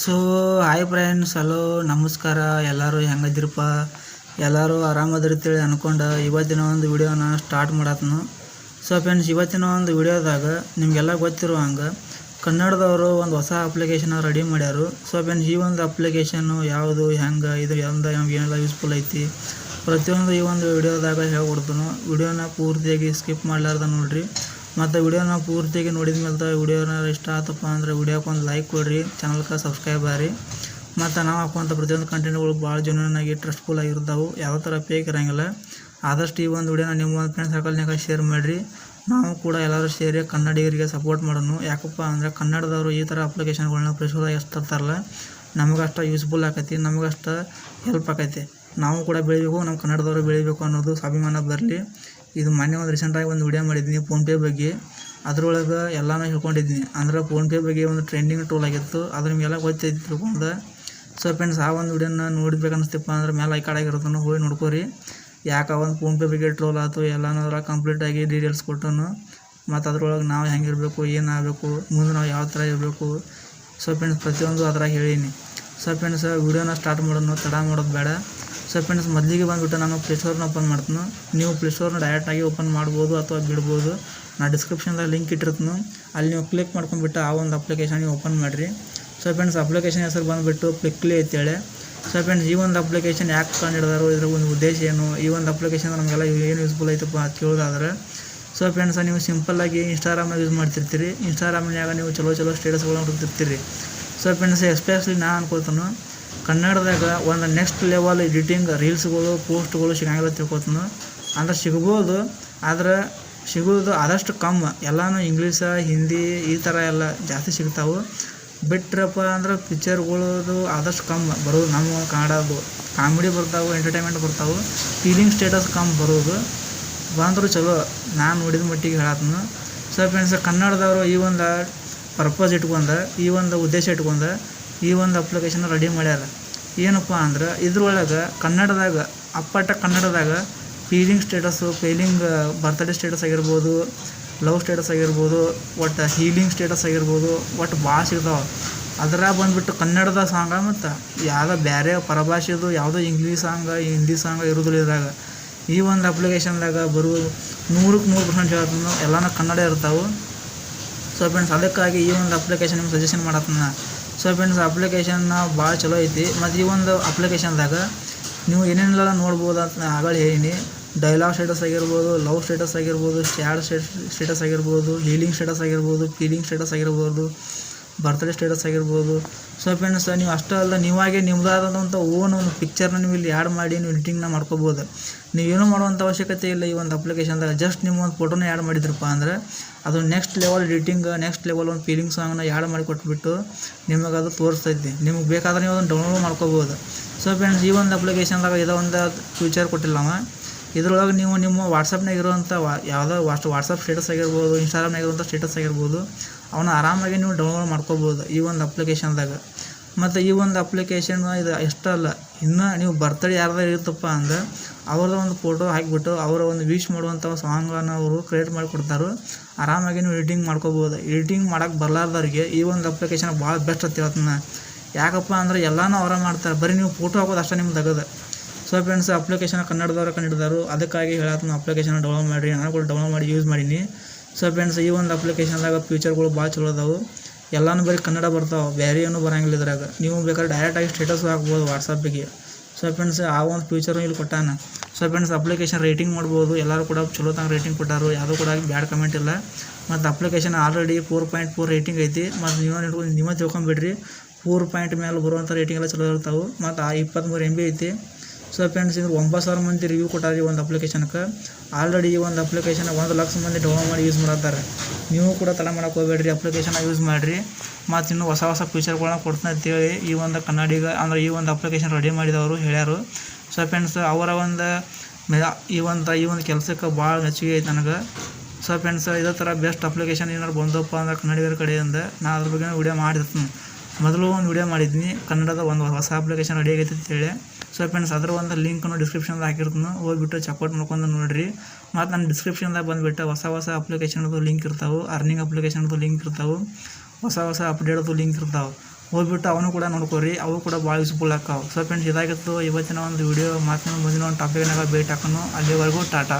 So hi friends hello ನಮಸ್ಕಾರ, ಎಲ್ಲರೂ ಹೆಂಗದಿರಪ್ಪ ಎಲ್ಲರೂ ಆರಾಮದಿರ್ತೇಳಿ ಅಂದ್ಕೊಂಡು ಇವತ್ತಿನ ಒಂದು ವಿಡಿಯೋನ ಸ್ಟಾರ್ಟ್ ಮಾಡತ್ನು. ಸೊ ಫ್ರೆಂಡ್ಸ್ ಇವತ್ತಿನ ಒಂದು ವಿಡಿಯೋದಾಗ ನಿಮಗೆಲ್ಲ ಗೊತ್ತಿರೋ ಹಂಗೆ ಕನ್ನಡದವರು ಒಂದು ಹೊಸ ಅಪ್ಲಿಕೇಶನ್ ರೆಡಿ ಮಾಡ್ಯಾರು. ಸೊ ಫ್ರೆಂಡ್ಸ್ ಈ ಒಂದು ಅಪ್ಲಿಕೇಶನ್ನು ಯಾವುದು, ಹೆಂಗೆ, ಇದು ಎಂದ ಏನೆಲ್ಲ ಯೂಸ್ಫುಲ್ ಐತಿ? ಪ್ರತಿಯೊಂದು ಈ ಒಂದು ವಿಡಿಯೋದಾಗ ಹೇಳ್ಕೊಡ್ತಾನು. ವಿಡಿಯೋನ ಪೂರ್ತಿಯಾಗಿ ಸ್ಕಿಪ್ ಮಾಡಲಾರ್ದ ನೋಡ್ರಿ. ಮತ್ತು ವಿಡಿಯೋನ ಪೂರ್ತಿಯಾಗಿ ನೋಡಿದ ಮೇಲೆ ವಿಡಿಯೋನ ಇಷ್ಟ ಆತಪ್ಪ ಅಂದರೆ ವಿಡಿಯೋಕ್ಕೆ ಒಂದು ಲೈಕ್ ಕೊಡ್ರಿ ಚಾನಲ್ಗೆ ಸಬ್ಸ್ಕ್ರೈಬ್ ಆಗ್ರಿ. ಮತ್ತು ನಾವು ಹಾಕುವಂಥ ಪ್ರತಿಯೊಂದು ಕಂಟೆಂಟ್ಗಳು ಭಾಳ ಜೆನ್ಯೂನಾಗಿ ಟ್ರಸ್ಟ್ಫುಲ್ ಆಗಿರ್ತಾವೆ ಯಾವ ಥರ ಫೇಕ್ ಇರೋಂಗಿಲ್ಲ. ಆದಷ್ಟು ಈ ಒಂದು ವಿಡಿಯೋನ ನಿಮ್ಮ ಒಂದು ಫ್ರೆಂಡ್ ಸರ್ಕಲ್ನಾಗ ಶೇರ್ ಮಾಡಿರಿ. ನಾವು ಕೂಡ ಎಲ್ಲರೂ ಸೇರಿ ಕನ್ನಡಿಗರಿಗೆ ಸಪೋರ್ಟ್ ಮಾಡೋಣ. ಯಾಕಪ್ಪ ಅಂದರೆ ಕನ್ನಡದವರು ಈ ಥರ ಅಪ್ಲಿಕೇಶನ್ಗಳನ್ನ ಪ್ರೆಸೋದಾಗ ಎಷ್ಟು ತರ್ತಾರಲ್ಲ, ನಮಗಷ್ಟು ಯೂಸ್ಫುಲ್ ಆಕೈತಿ, ನಮಗಷ್ಟು ಹೆಲ್ಪ್ ಆಕೈತಿ. ನಾವು ಕೂಡ ಬೆಳಿಬೇಕು ನಮ್ಮ ಕನ್ನಡದವರು ಬೆಳಿಬೇಕು ಅನ್ನೋದು ಸ್ವಾಭಿಮಾನ ಬರಲಿ. ಇದು ಮೊನ್ನೆ ಒಂದು ರೀಸೆಂಟಾಗಿ ಒಂದು ವಿಡಿಯೋ ಮಾಡಿದ್ದೀನಿ ಫೋನ್ಪೇ ಬಗ್ಗೆ. ಅದರೊಳಗೆ ಎಲ್ಲನೂ ಹೇಳ್ಕೊಂಡಿದ್ದೀನಿ. ಅಂದ್ರೆ ಫೋನ್ಪೇ ಬಗ್ಗೆ ಒಂದು ಟ್ರೆಂಡಿಂಗ್ ಟೂಲ್ ಆಗಿತ್ತು. ಅದು ಮೇಲೆ ಗೊತ್ತೈತಿ ತಿಳ್ಕೊಂಡ. ಸೊ ಫ್ರೆಂಡ್ಸ್ ಆ ಒಂದು ವಿಡಿಯೋನ ನೋಡ್ಬೇಕು ಅನಿಸ್ತಪ್ಪ ಅಂದ್ರೆ ಮೇಲೆ ಐ ಕಾರ್ಡ್ ಆಗಿರುತ್ತಾನು ಹೋಗಿ ನೋಡ್ಕೋರಿ. ಯಾಕೆ ಒಂದು ಫೋನ್ಪೇ ಬಗ್ಗೆ ಟ್ರೋಲ್ ಆಯಿತು ಎಲ್ಲನೂ ಅದ್ರಾಗ ಕಂಪ್ಲೀಟಾಗಿ ಡೀಟೇಲ್ಸ್ ಕೊಟ್ಟನು. ಮತ್ತು ಅದ್ರೊಳಗೆ ನಾವು ಹೆಂಗಿರಬೇಕು ಏನಾಗಬೇಕು ಮುಂದೆ ನಾವು ಯಾವ ಥರ ಇರಬೇಕು. ಸೊ ಫ್ರೆಂಡ್ಸ್ ಪ್ರತಿಯೊಂದು ಅದ್ರಾಗ ಹೇಳೀನಿ. ಸೊ ಫ್ರೆಂಡ್ಸ್ ವಿಡಿಯೋನ ಸ್ಟಾರ್ಟ್ ಮಾಡೋಣ ತಡ ಮಾಡೋದು ಬೇಡ. ಸೊ ಫ್ರೆಂಡ್ಸ್ ಮೊದಲಿಗೆ ಬಂದುಬಿಟ್ಟು ನಾನು ಪ್ಲೇಸ್ಟೋರ್ನ ಓಪನ್ ಮಾಡ್ತೀನಿ ನೀವು ಪ್ಲೇಸ್ಟೋರ್ನ ಡೈರೆಕ್ಟಾಗಿ ಓಪನ್ ಮಾಡ್ಬೋದು ಅಥವಾ ಬಿಡ್ಬೋದು. ನಾನು ಡಿಸ್ಕ್ರಿಪ್ಷನ್ದಾಗ ಲಿಂಕ್ ಇಟ್ಟಿರ್ತೀನಿ ಅಲ್ಲಿ ನೀವು ಕ್ಲಿಕ್ ಮಾಡ್ಕೊಂಡ್ಬಿಟ್ಟು ಆ ಒಂದು ಅಪ್ಲಿಕೇಶನ್ ಓಪನ್ ಮಾಡಿರಿ. ಸೊ ಫ್ರೆಂಡ್ಸ್ ಅಪ್ಲಿಕೇಶನ್ ಹೆಸರು ಬಂದುಬಿಟ್ಟು ಕ್ಲಿಕ್ಲಿ ಅಂತೇಳಿ. ಸೊ ಫ್ರೆಂಡ್ಸ್ ಈ ಒಂದು ಅಪ್ಲಿಕೇಶನ್ ಯಾಕೆ ಕಂಡಿಡಿದಾರೋ? ಇದ್ರ ಒಂದು ಉದ್ದೇಶ ಏನು? ಈ ಒಂದು ಅಪ್ಲಿಕೇಶನ್ ನಮಗೆಲ್ಲ ಏನು ಯೂಸ್ಫುಲ್ ಐತಪ್ಪ ಅಂತ ಕೇಳೋದಾದ್ರೆ ಸೊ ಫ್ರೆಂಡ್ಸ್ ನೀವು ಸಿಂಪಲ್ಲಾಗಿ ಇನ್ಸ್ಟಾಗ್ರಾಮ್ನ ಯೂಸ್ ಮಾಡ್ತಿರ್ತೀರಿ. ಇನ್ಸ್ಟಾಗ್ರಾಮ್ನಾಗ ನೀವು ಚಲೋ ಚಲೋ ಸ್ಟೇಟಸ್ಗಳನ್ನ ಹುಡುಕ್ತಿರ್ತೀರಿ. ಸೊ ಫ್ರೆಂಡ್ಸ್ ಎಸ್ಪೆಷಲಿ ನಾನು ಅನ್ಕೋತಾನು ಕನ್ನಡದಾಗ ಒಂದು ನೆಕ್ಸ್ಟ್ ಲೆವೆಲ್ ಎಡಿಟಿಂಗ್ ರೀಲ್ಸ್ಗಳು ಪೋಸ್ಟ್ಗಳು ಸಿಗಂಗಿಲ್ಲ ತಿಳ್ಕೊತಾನು. ಅಂದ್ರೆ ಸಿಗ್ಬೋದು, ಆದ್ರೆ ಸಿಗೋದು ಆದಷ್ಟು ಕಮ್ಮ. ಎಲ್ಲನೂ ಇಂಗ್ಲೀಷ ಹಿಂದಿ ಈ ಥರ ಎಲ್ಲ ಜಾಸ್ತಿ ಸಿಗ್ತಾವೆ. ಬಿಟ್ರಪ್ಪ ಅಂದ್ರೆ ಪಿಕ್ಚರ್ಗಳದು ಆದಷ್ಟು ಕಮ್ಮಿ ಬರೋದು ನಮ್ಮ ಕನ್ನಡದು ಕಾಮಿಡಿ ಬರ್ತಾವೆ ಎಂಟರ್ಟೈನ್ಮೆಂಟ್ ಬರ್ತಾವೆ. ಫೀಲಿಂಗ್ ಸ್ಟೇಟಸ್ ಕಮ್ಮಿ ಬರೋದು. ಬಂದರೂ ಚಲೋ. ನಾನು ನೋಡಿದ ಮಟ್ಟಿಗೆ ಹೇಳತ್ನು ಸೊ ಫ್ರೆಂಡ್ಸ್ ಕನ್ನಡದವರು ಈ ಒಂದು ಪರ್ಪಸ್ ಇಟ್ಕೊಂಡ, ಈ ಒಂದು ಉದ್ದೇಶ ಇಟ್ಕೊಂಡು ಈ ಒಂದು ಅಪ್ಲಿಕೇಶನ್ ರೆಡಿ ಮಾಡ್ಯಾರ. ಏನಪ್ಪ ಅಂದ್ರೆ ಇದ್ರೊಳಗೆ ಕನ್ನಡದಾಗ, ಅಪ್ಪಟ ಕನ್ನಡದಾಗ feeling status feeling birthday status ಆಗಿರ್ಬೋದು ಲವ್ ಸ್ಟೇಟಸ್ ಆಗಿರ್ಬೋದು, ಒಟ್ಟು ಹೀಲಿಂಗ್ ಸ್ಟೇಟಸ್ ಆಗಿರ್ಬೋದು, ಒಟ್ಟು ಭಾಳ ಸಿಗ್ತಾವೆ ಅದ್ರಾಗ ಬಂದುಬಿಟ್ಟು ಕನ್ನಡದ ಸಾಂಗ ಮತ್ತು ಯಾವುದೋ ಬೇರೆ ಪರಭಾಷೆದು ಯಾವುದೋ ಇಂಗ್ಲೀಷ್ ಸಾಂಗ ಹಿಂದಿ ಸಾಂಗ್ ಇರೋದಿಲ್ಲ ಇದ್ರಾಗ. ಈ ಒಂದು ಅಪ್ಲಿಕೇಶನ್ದಾಗ ಬರೋ ನೂರಕ್ಕೆ ನೂರು ಪರ್ಸೆಂಟ್ ಹೇಳ್ತೀನಿ ಎಲ್ಲನೂ ಕನ್ನಡ ಇರ್ತಾವೆ. ಸೊ ಫ್ರೆಂಡ್ಸ್ ಅದಕ್ಕಾಗಿ ಈ ಒಂದು ಅಪ್ಲಿಕೇಶನ್ ನಿಮ್ಗೆ ಸಜೆಷನ್ ಮಾಡತ್ನ ಸೊ ಫ್ರೆಂಡ್ಸ್ ಅಪ್ಲಿಕೇಶನ್ ಭಾಳ ಚಲೋ ಐತಿ. ಮತ್ತು ಈ ಒಂದು ಅಪ್ಲಿಕೇಶನ್ದಾಗ ನೀವು ಏನೇನೆಲ್ಲ ನೋಡ್ಬೋದು ಅಂತ ನಾ ಆಗಲೇ ಹೇಳೀನಿ. ಡೈಲಾಗ್ ಸ್ಟೇಟಸ್ ಆಗಿರ್ಬೋದು ಲವ್ ಸ್ಟೇಟಸ್ ಆಗಿರ್ಬೋದು ಸ್ಯಾಡ್ ಸ್ಟೇಟಸ್ ಆಗಿರ್ಬೋದು ಹೀಲಿಂಗ್ ಸ್ಟೇಟಸ್ ಆಗಿರ್ಬೋದು ಫೀಲಿಂಗ್ ಸ್ಟೇಟಸ್ ಆಗಿರ್ಬೋದು. ಬರ್ತ್ಡೇ ಸ್ಟೇಟಸ್ ಆಗಿರ್ಬೋದು. ಸೊ ಫ್ರೆಂಡ್ಸ್ ನೀವು ಅಷ್ಟೇ ಅಲ್ಲ, ನೀವಾಗೆ ನಿಮ್ಮದಾದಂಥ ಓನ್ ಒಂದು ಪಿಕ್ಚರ್ನ ನೀವು ಇಲ್ಲಿ ಆ್ಯಡ್ ಮಾಡಿ, ನೀವು ಎಡಿಟಿಂಗ್ನ ಮಾಡ್ಕೋಬೋದು. ನೀವೇನು ಮಾಡುವಂಥ ಅವಶ್ಯಕತೆ ಇಲ್ಲ ಈ ಒಂದು ಅಪ್ಲಿಕೇಶನ್ದಾಗ ಜಸ್ಟ್ ನಿಮ್ಮ ಒಂದು ಫೋಟೋನ ಆ್ಯಡ್ ಮಾಡಿದ್ರಪ್ಪ ಅಂದರೆ, ಅದು next level editing next level ಒಂದು ಫೀಲಿಂಗ್ ಸಾಂಗ್ನ ಆ್ಯಡ್ ಮಾಡಿ ಕೊಟ್ಬಿಟ್ಟು ನಿಮಗೆ ಅದು ತೋರಿಸ್ತೈತಿ. ನಿಮಗೆ ಬೇಕಾದ್ರೆ ನೀವು ಅದನ್ನು ಡೌನ್ಲೋಡ್ ಮಾಡ್ಕೋಬೋದು. ಸೊ ಫ್ರೆಂಡ್ಸ್ ಈ ಒಂದು ಅಪ್ಲಿಕೇಶನ್ದಾಗ ಇದೊಂದು ಫ್ಯೂಚರ್ ಕೊಟ್ಟಿಲ್ಲ ಅವ. ಇದ್ರೊಳಗೆ ನೀವು ನಿಮ್ಮ ವಾಟ್ಸಪ್ನಾಗ ಇರುವಂಥ ವಾ, ಯಾವುದೋ ವಾಟ್ಸ್ ವಾಟ್ಸಪ್ ಸ್ಟೇಟಸ್ ಆಗಿರ್ಬೋದು ಇನ್ಸ್ಟಾಗ್ರಾಮ್ನಾಗ ಇರುವಂಥ ಸ್ಟೇಟಸ್ ಆಗಿರ್ಬೋದು ಅವನ್ನ ಆರಾಮಾಗಿ ನೀವು ಡೌನ್ಲೋಡ್ ಮಾಡ್ಕೋಬೋದು ಈ ಒಂದು ಅಪ್ಲಿಕೇಶನ್ದಾಗ. ಮತ್ತು ಈ ಒಂದು ಅಪ್ಲಿಕೇಶನ್ ಇದು ಎಷ್ಟಲ್ಲ ಇನ್ನೂ ನೀವು ಬರ್ತಡೇ ಯಾರ್ದಾರು ಇರುತ್ತಪ್ಪ ಅಂದ್ರೆ ಅವ್ರದ್ದು ಒಂದು ಫೋಟೋ ಹಾಕಿಬಿಟ್ಟು ಅವರ ಒಂದು ವಿಶ್ ಮಾಡುವಂಥ ಸಾಂಗನ್ನು ಅವರು ಕ್ರಿಯೇಟ್ ಮಾಡಿಕೊಡ್ತಾರೆ ಆರಾಮಾಗಿ ನೀವು ಎಡಿಟಿಂಗ್ ಮಾಡ್ಕೋಬೋದು. ಎಡಿಟಿಂಗ್ ಮಾಡೋಕ್ಕೆ ಬರಲಾರ್ದವ್ರಿಗೆ ಈ ಒಂದು ಅಪ್ಲಿಕೇಶನ್ ಭಾಳ ಬೆಸ್ಟ್ ಅಂತ ಹೇಳ್ತೀನಿ. ಯಾಕಪ್ಪ ಅಂದ್ರೆ ಎಲ್ಲನೂ ಅವರ ಮಾಡ್ತಾರೆ. ಬರೀ ನೀವು ಫೋಟೋ ಹಾಕೋದು ಅಷ್ಟೇ ನಿಮ್ಗೆ ತೆಗೆದು. ಸೊ ಫ್ರೆಂಡ್ಸ್ ಅಪ್ಲಿಕೇಶನ್ ಕನ್ನಡದವ್ರು ಕಂಡಿಡ್ದಾರು. ಅದಕ್ಕಾಗಿ ಹೇಳತ್ನ ಅಪ್ಲಿಕೇಶನ್ ಡೌನ್ಲೋಡ್ ಮಾಡಿರಿ. ನಾನು ಕೂಡ ಡೌನ್ಲೋಡ್ ಮಾಡಿ ಯೂಸ್ ಮಾಡೀನಿ. ಸೊ ಫ್ರೆಂಡ್ಸ್ ಈ ಒಂದು ಅಪ್ಲಿಕೇಶನ್ದಾಗ ಫ್ಯೂಚರ್ಗಳು ಭಾಳ ಚಲೋ ಅದಾವೆ. ಎಲ್ಲನೂ ಬರೀ ಕನ್ನಡ ಬರ್ತಾವೆ. ಬೇರೆ ಏನು ಬರಂಗಿಲ್ಲ ಇದ್ರಾಗ. ನೀವು ಬೇಕಾದ್ರೆ ಡೈರೆಕ್ಟಾಗಿ ಸ್ಟೇಟಸ್ ಹಾಕ್ಬೋದು ವಾಟ್ಸಪ್ಪಿಗೆ ಸೊ ಫ್ರೆಂಡ್ಸ್ ಆ ಒಂದು ಫ್ಯೂಚರು ಇಲ್ಲಿ ಕೊಟ್ಟಾನ. ಸೊ ಫ್ರೆಂಡ್ಸ್ ಅಪ್ಲಿಕೇಶನ್ ರೇಟಿಂಗ್ ಮಾಡ್ಬೋದು. ಎಲ್ಲರೂ ಕೂಡ ಚಲೋ ತಂಗ ರೇಟಿಂಗ್ ಕೊಟ್ಟಾರು. ಯಾವುದೂ ಕೂಡ ಬ್ಯಾಡ್ ಕಮೆಂಟ್ ಇಲ್ಲ. ಮತ್ತು application already four point four rating ಐತಿ. ಮತ್ತು ನೀವು ಇಟ್ಕೊಂಡು ನೀವೇ ತಿಳ್ಕೊಂಬಿಡ್ರಿ ಫೋರ್ ಪಾಯಿಂಟ್ ಮೇಲೆ ಬರುವಂಥ ರೇಟಿಂಗ್ ಎಲ್ಲ ಚಲೋ ಇರ್ತಾವೆ. ಮತ್ತು ಆ ಇಪ್ಪತ್ತ್ಮೂರು ಎಂ ಬಿ ಐತಿ. ಸೊ ಫ್ರೆಂಡ್ಸ್ ಇದ್ರ ಒಂಬತ್ತು ಸಾವಿರ ಮಂದಿ ರಿವ್ಯೂ ಕೊಟ್ಟಾರೆ ಒಂದು ಅಪ್ಲಿಕೇಶನ್ಗೆ ಆಲ್ರೆಡಿ ಈ ಒಂದು ಅಪ್ಲಿಕೇಶನ್ ಒಂದು ಲಕ್ಷ ಮಂದಿ ಡೌನ್ಲೋಡ್ ಮಾಡಿ ಯೂಸ್ ಮಾಡತ್ತಾರೆ. ನೀವು ಕೂಡ ತಡ ಮಾಡಕ್ಕೆ ಹೋಗ್ಬೇಡ್ರಿ ಅಪ್ಲಿಕೇಶನ್ ಯೂಸ್ ಮಾಡಿರಿ. ಮತ್ತು ಇನ್ನೂ ಹೊಸ ಹೊಸ ಫೀಚರ್ಗಳನ್ನ ಕೊಡ್ತೀನಿ ಅಂತೇಳಿ ಈ ಒಂದು ಕನ್ನಡಿಗ ಅಂದ್ರೆ ಈ ಒಂದು ಅಪ್ಲಿಕೇಶನ್ ರೆಡಿ ಮಾಡಿದವರು ಹೇಳ್ಯಾರು. ಸೊ ಫ್ರೆಂಡ್ಸ್ ಅವರ ಒಂದು ಈ ಒಂದು ಈ ಒಂದು ಕೆಲಸಕ್ಕೆ ಭಾಳ ಮೆಚ್ಚುಗೆ ಐತೆ ನನಗೆ. ಸೊ ಫ್ರೆಂಡ್ಸ್ ಇದೇ ಥರ ಬೆಸ್ಟ್ ಅಪ್ಲಿಕೇಶನ್ ಏನಾದ್ರು ಬಂದಪ್ಪ ಅಂದ್ರೆ ಕನ್ನಡಿಗರ ಕಡೆಯಿಂದ ನಾನು ಅದ್ರ ಬಗ್ಗೆ ವಿಡಿಯೋ ಮಾಡಿರ್ತೀನಿ. ಮೊದಲು ಒಂದು ವಿಡಿಯೋ ಮಾಡಿದ್ದೀನಿ. ಕನ್ನಡದ ಒಂದು ಹೊಸ ಅಪ್ಲಿಕೇಶನ್ ರೆಡಿ ಆಗೈತೆ ಅಂತೇಳಿ ಸೊ ಫ್ರೆಂಡ್ಸ್ ಅದರ ಒಂದು ಲಿಂಕನ್ನು ಡಿಸ್ಕ್ರಿಪ್ಷನ್ದಾಗ ಹಾಕಿರ್ತೀನಿ. ಹೋಗ್ಬಿಟ್ಟು ಚೆಕ್ಔಟ್ ಮಾಡ್ಕೊಂಡು ನೋಡಿರಿ. ಮತ್ತು ನನ್ನ ಡಿಸ್ಕ್ರಿಪ್ಷನ್ದಾಗ ಬಂದುಬಿಟ್ಟು ಹೊಸ ಹೊಸ ಅಪ್ಲಿಕೇಶನ್ದು ಲಿಂಕ್ ಇರ್ತಾವೆ. ಅರ್ನಿಂಗ್ ಅಪ್ಲಿಕೇಶನ್ದು ಲಿಂಕ್ ಇರ್ತಾವೆ. ಹೊಸ ಹೊಸ ಅಪ್ಡೇಟ್ದು ಲಿಂಕ್ ಇರ್ತಾವೆ. ಹೋಗ್ಬಿಟ್ಟು ಅವನು ಕೂಡ ನೋಡ್ಕೊರಿ. ಅವು ಕೂಡ ಭಾಳ ಯೂಸ್ಫುಲ್ ಆಕಾವು ಸೊ ಫ್ರೆಂಡ್ಸ್ ಇದಾಗಿತ್ತು ಇವತ್ತಿನ ಒಂದು ವಿಡಿಯೋ ಮಾತಿನ ಮುಂದಿನ ಒಂದು ಟಾಪಿಕ್ನಾಗ ಭೇಟಿ ಹಾಕೋನು ಅಲ್ಲಿವರೆಗೂ ಟಾಟಾ.